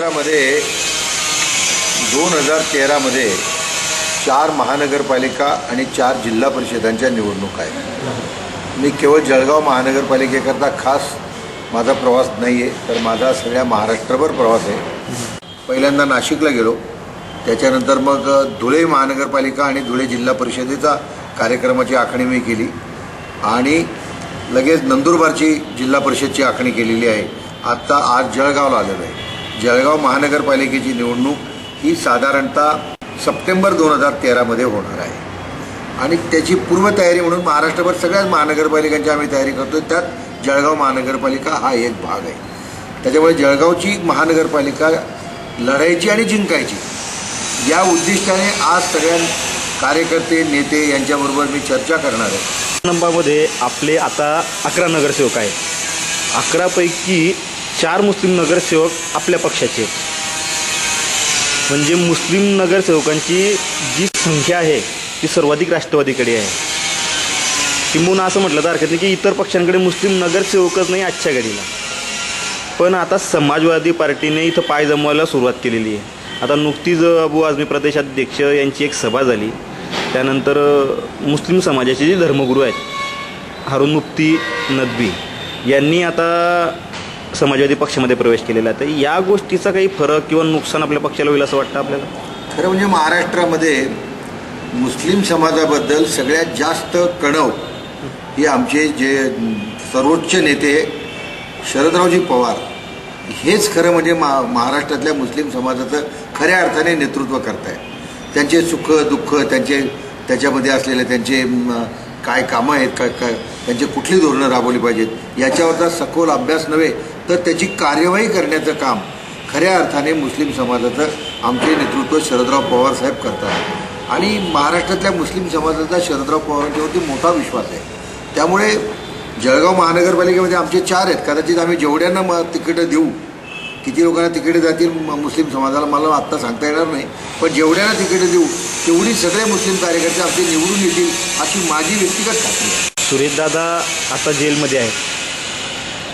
महाराष्ट्रामध्ये दोन हजार तेरामध्ये चार महानगरपालिका आणि चार जिल्हा परिषदांच्या निवडणूक आहेत. मी केवळ जळगाव महानगरपालिकेकरता खास माझा प्रवास नाही आहे तर माझा सगळ्या महाराष्ट्रभर प्रवास आहे. पहिल्यांदा नाशिकला गेलो. त्याच्यानंतर मग धुळे महानगरपालिका आणि धुळे जिल्हा परिषदेचा कार्यक्रमाची आखणी मी केली. आणि लगेच नंदुरबारची जिल्हा परिषदची आखणी केलेली आहे. आत्ता आज जळगावला आलेलो आहे. जळगाव महानगरपालिकेची निवडणूक ही साधारणतः सप्टेंबर दोन हजार तेरामध्ये होणार आहे. आणि त्याची पूर्वतयारी म्हणून महाराष्ट्रभर सगळ्याच महानगरपालिकांची आम्ही तयारी करतो त्यात जळगाव महानगरपालिका हा एक भाग आहे. त्याच्यामुळे जळगावची महानगरपालिका लढायची आणि जिंकायची या उद्दिष्टाने आज सगळ्या कार्यकर्ते नेते यांच्याबरोबर मी चर्चा करणार आहे. नंबरमध्ये आपले आता अकरा नगरसेवक आहेत. अकरापैकी चार मुस्लिम नगरसेवक आपल्या पक्षाचे म्हणजे मुस्लिम नगरसेवकांची जी संख्या आहे ती सर्वाधिक राष्ट्रवादीकडे आहे. किंबहुना असं म्हटलं तर हरकत नाही की इतर पक्षांकडे मुस्लिम नगरसेवकच नाही आजच्या घडीला. पण आता समाजवादी पार्टीने इथं पाय जमवायला सुरुवात केलेली आहे. आता नुकतीच अबू आझमी प्रदेशाध्यक्ष यांची एक सभा झाली. त्यानंतर मुस्लिम समाजाचे जे धर्मगुरू आहेत हारून मुफ्ती नदवी यांनी आता समाजवादी पक्षामध्ये प्रवेश केलेला आहे. तर या गोष्टीचा काही फरक किंवा नुकसान आपल्या पक्षाला होईल असं वाटतं आपल्याला? खरं म्हणजे महाराष्ट्रामध्ये मुस्लिम समाजाबद्दल सगळ्यात जास्त कणव हे आमचे जे सर्वोच्च नेते शरदरावजी पवार हेच खरं म्हणजे मा महाराष्ट्रातल्या मुस्लिम समाजाचं खऱ्या अर्थाने नेतृत्व करताय त्यांचे सुख दुःख त्यांचे त्याच्यामध्ये असलेले त्यांचे काय कामं आहेत काय काय त्यांची कुठली धोरणं राबवली पाहिजेत याच्यावरचा सखोल अभ्यास नव्हे तर त्याची कार्यवाही करण्याचं काम खऱ्या अर्थाने मुस्लिम समाजाचं आमचे नेतृत्व शरदराव पवार साहेब करतात. आणि महाराष्ट्रातल्या मुस्लिम समाजाचा शरदराव पवारांच्यावरती मोठा विश्वास आहे. त्यामुळे जळगाव महानगरपालिकेमध्ये आमचे चार आहेत. कदाचित आम्ही जेवढ्यांना म तिकीटं देऊ किती लोकांना तिकीटं जातील म- मुस्लिम समाजाला मला आत्ता सांगता येणार नाही. पण जेवढ्यांना तिकीटं देऊ तेवढी सगळे मुस्लिम कार्यकर्ते आमचे निवडून येतील अशी माझी व्यक्तिगत खात्री आहे. सुरेशदादा आता जेलमध्ये आहेत.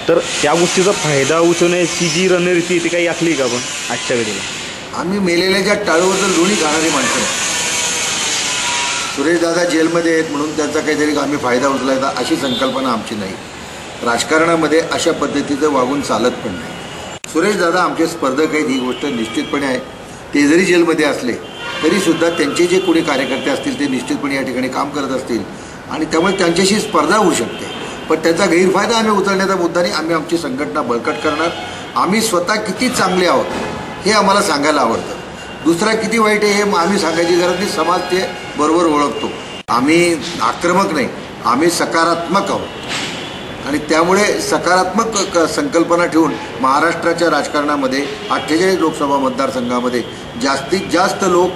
तर त्या गोष्टीचा फायदा उचवण्याची जी रणनीती ती काही आखली का आपण आजच्या घडीला? आम्ही मेलेल्याच्या टाळूवर लोणी खाणारी माणसं सुरेशदादा जेलमध्ये आहेत म्हणून त्यांचा काहीतरी आम्ही फायदा उचलायचा अशी संकल्पना आमची नाही. राजकारणामध्ये अशा पद्धतीचं वागून चालत पण नाही. सुरेशदादा आमचे स्पर्धक आहेत ही गोष्ट निश्चितपणे आहे. ते जरी जेलमध्ये असले तरीसुद्धा त्यांचे जे कोणी कार्यकर्ते असतील ते निश्चितपणे या ठिकाणी काम करत असतील. आणि त्यामुळे त्यांच्याशी स्पर्धा होऊ शकते. पण त्याचा गैरफायदा आम्ही उचलण्याचा मुद्दा नाही. आम्ही आमची संघटना बळकट करणार. आम्ही स्वतः किती चांगले आहोत हे आम्हाला सांगायला आवडतं. दुसरा किती वाईट आहे हे आम्ही सांगायची गरज नाही. समाज ते बरोबर ओळखतो. आम्ही आक्रमक नाही. आम्ही सकारात्मक आहोत. आणि त्यामुळे सकारात्मक क- संकल्पना ठेवून महाराष्ट्राच्या राजकारणामध्ये अठ्ठेचाळीस लोकसभा मतदारसंघामध्ये जास्तीत जास्त लोक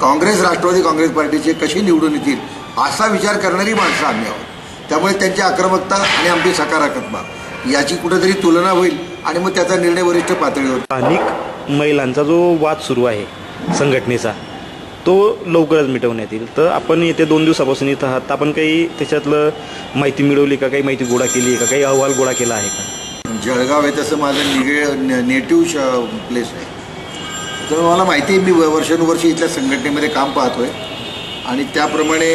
काँग्रेस राष्ट्रवादी काँग्रेस पार्टीचे कशी निवडून येतील असा विचार करणारी माणसं आम्ही आहोत. त्यामुळे त्यांची आक्रमकता आणि आमची सकारात्मकता याची कुठेतरी तुलना होईल आणि मग त्याचा निर्णय वरिष्ठ पातळीवर स्थानिक महिलांचा जो वाद सुरू आहे संघटनेचा तो लवकरच मिटवण्यात येईल. तर आपण येत्या दोन दिवसापासून इथं आहात. आपण काही त्याच्यातलं माहिती मिळवली का? काही माहिती गोळा केली आहे का? काही अहवाल गोळा केला आहे का? जळगाव आहे तसं माझं निगे नेटिव्ह श प्लेस आहे. तर मला माहिती आहे मी वर्षानुवर्षी इथल्या संघटनेमध्ये काम पाहतो आहे आणि त्याप्रमाणे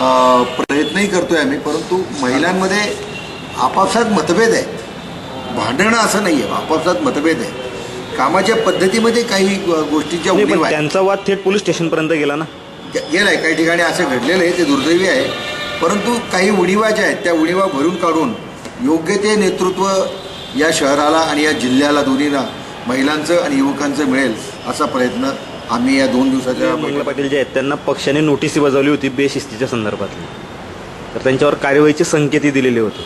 प्रयत्नही करतो आहे आम्ही परंतु महिलांमध्ये आपापसात मतभेद आहेत भांडणं असं नाही आहे आपापसात मतभेद आहे. कामाच्या पद्धतीमध्ये काही गोष्टींच्या उणीव त्यांचा वाद थेट पोलीस स्टेशनपर्यंत गेला ना? गेलं आहे काही ठिकाणी असं घडलेलं आहे ते दुर्दैवी आहे. परंतु काही उणीवा ज्या आहेत त्या उणीवा भरून काढून योग्य ते नेतृत्व या शहराला आणि या जिल्ह्याला दोन्हीला महिलांचं आणि युवकांचं मिळेल असा प्रयत्न आम्ही या दोन दिवसाच्या मंगला पाटील जे आहेत त्यांना पक्षाने नोटीस बजावली होती बेशिस्तीच्या संदर्भातली. तर त्यांच्यावर कार्यवाहीचे संकेतही दिलेले होते.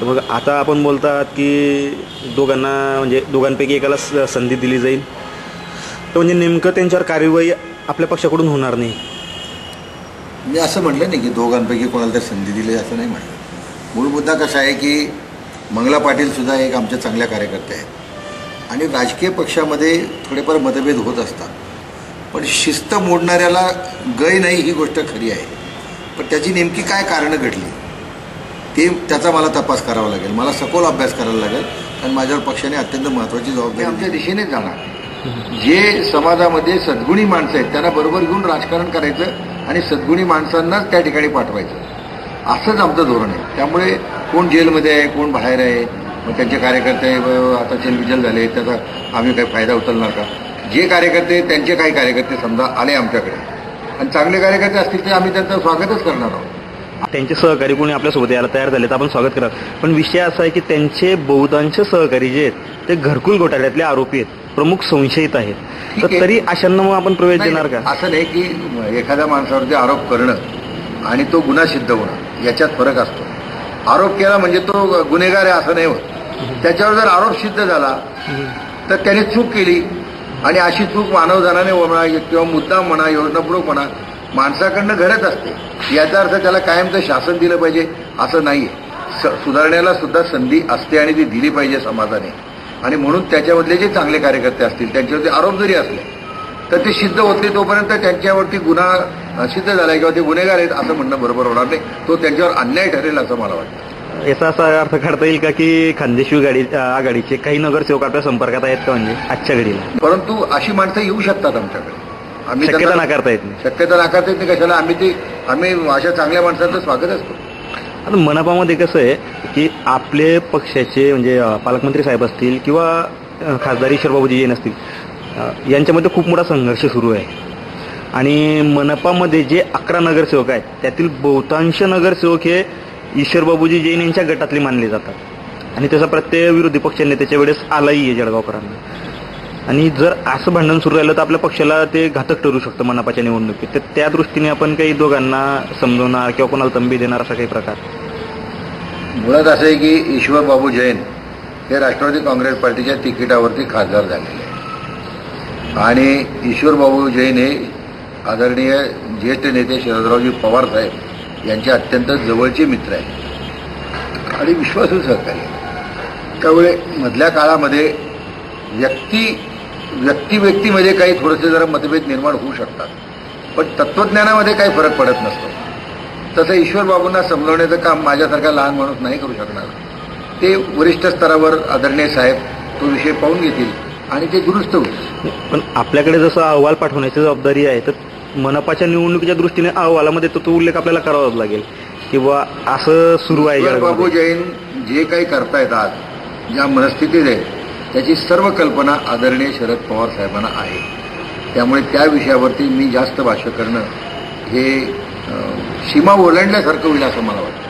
तर मग आता आपण बोलतात की दोघांना म्हणजे दोघांपैकी एकाला संधी दिली जाईल. तर म्हणजे नेमकं त्यांच्यावर कार्यवाही आपल्या पक्षाकडून होणार नाही. मी असं म्हटलं नाही की दोघांपैकी कोणाला तरी संधी दिली असं नाही म्हटलं. मूळ मुद्दा कसा आहे की मंगला पाटील सुद्धा एक आमच्या चांगल्या कार्यकर्ते आहेत. आणि राजकीय पक्षामध्ये थोडेफार मतभेद होत असतात. पण शिस्त मोडणाऱ्याला गय नाही ही गोष्ट खरी आहे. पण त्याची नेमकी काय कारणं घडली? ते त्याचा मला तपास करावा लागेल. मला सखोल अभ्यास करायला लागेल. आणि माझ्यावर पक्षाने अत्यंत महत्त्वाची जबाबदारी आमच्या दिशेनेच जाणार. जे समाजामध्ये सद्गुणी माणसं आहेत त्यांना बरोबर घेऊन राजकारण करायचं आणि सद्गुणी माणसांनाच त्या ठिकाणी पाठवायचं. असंच आमचं धोरण आहे. त्यामुळे कोण जेलमध्ये आहे कोण बाहेर आहे मग त्यांचे कार्यकर्ते आता चलबिचल झाले त्याचा आम्ही काही फायदा उचलणार का? जे कार्यकर्ते त्यांचे काही कार्यकर्ते समजा आले आमच्याकडे. आणि चांगले कार्यकर्ते असतील तर आम्ही त्यांचं स्वागतच करणार आहोत. त्यांचे सहकारी कोणी आपल्यासोबत यायला तयार झाले तर आपण स्वागत करा. पण विषय असा आहे की त्यांचे बहुतांश सहकारी जे आहेत ते घरकुल घोटाळ्यातले आरोपी आहेत प्रमुख संशयित आहेत. तर. तरी अशांना मग आपण प्रवेश देणार का? असं नाही की एखाद्या माणसावरती आरोप करणं आणि तो गुन्हा सिद्ध होणं याच्यात फरक असतो. आरोप केला म्हणजे तो गुन्हेगार आहे असं नाही होत. त्याच्यावर जर आरोप सिद्ध झाला तर त्याने चूक केली आणि अशी चूक मानवधनाने म्हणा किंवा मुद्दाम म्हणा योजनापूर्वक म्हणा माणसाकडनं घडत असते. याचा अर्थ त्याला कायमचं शासन दिलं पाहिजे असं नाही स- सुधारण्याला सुद्धा संधी असते आणि ती दिली पाहिजे समाजाने. आणि म्हणून त्याच्यामधले जे चांगले कार्यकर्ते असतील त्यांच्यावरती आरोप जरी असले तर ते सिद्ध होते तोपर्यंत त्यांच्यावरती गुन्हा सिद्ध झाला किंवा ते गुन्हेगार आहेत असं म्हणणं बरोबर होणार नाही. तो त्यांच्यावर अन्याय ठरेल असं मला वाटतं. याचा असा अर्थ काढता येईल का की खानदेशी गाडी आघाडीचे काही नगरसेवक आपल्या संपर्कात आहेत का म्हणजे आजच्या घडीला? परंतु अशी माणसं येऊ शकतात आमच्याकडे. आम्ही शक्यता त्यांना- नाकारता येत नाही. शक्यता नाकारता येत नाही कशाला? आम्ही ते आम्ही अशा चांगल्या माणसांचं स्वागतच करतो आता मनपामध्ये कसं आहे की आपले पक्षाचे म्हणजे अ, पालकमंत्री साहेब असतील किंवा अ, खासदार ईश्वरबाबूजी जैन असतील अ, यांच्यामध्ये खूप मोठा संघर्ष सुरू आहे. आणि मनपामध्ये जे अकरा नगरसेवक आहेत त्यातील बहुतांश नगरसेवक हे ईश्वरबाबूजी जैन यांच्या गटातले मानले जातात. आणि त्याचा प्रत्यय विरोधी पक्ष नेत्याच्या वेळेस आलाही आहे जळगावकरांना. आणि जर असं भांडण सुरू राहिलं तर आपल्या पक्षाला ते घातक ठरू शकतं मनापाच्या निवडणुकीत. तर त्या दृष्टीने आपण काही दोघांना समजवणार किंवा कोणाला तंबी देणार असा काही प्रकार? मुळात असं आहे की ईश्वर बाबू जैन हे राष्ट्रवादी काँग्रेस पार्टीच्या तिकिटावरती खासदार झालेले आहेत. आणि ईश्वर बाबू जैन हे आदरणीय ज्येष्ठ नेते शरदरावजी पवार साहेब यांचे अत्यंत जवळचे मित्र आहेत. आणि विश्वासू सहकारी त्यामुळे मधल्या काळामध्ये व्यक्ती व्यक्ती व्यक्तीमध्ये काही थोडेसे जरा मतभेद निर्माण होऊ शकतात. पण तत्वज्ञानामध्ये काही फरक पडत नसतो. तसं ईश्वर बाबूंना समजवण्याचं काम माझ्यासारखा लहान माणूस नाही करू शकणार. ते वरिष्ठ स्तरावर आदरणीय साहेब तो विषय पाहून घेतील आणि ते दुरुस्त होईल. पण आपल्याकडे जसं अहवाल पाठवण्याची जबाबदारी आहे तर मनपाच्या निवडणुकीच्या दृष्टीने अहवालामध्ये तो तो उल्लेख आपल्याला करावाच लागेल. किंवा असं सुरू आहे बाबू. जैन जे काही करतायत आज ज्या मनस्थितीत आहे त्याची सर्व कल्पना आदरणीय शरद पवार साहेबांना आहे. त्यामुळे त्या विषयावरती मी जास्त भाष्य करणं हे सीमा ओलांडल्यासारखं होईल असं मला वाटतं.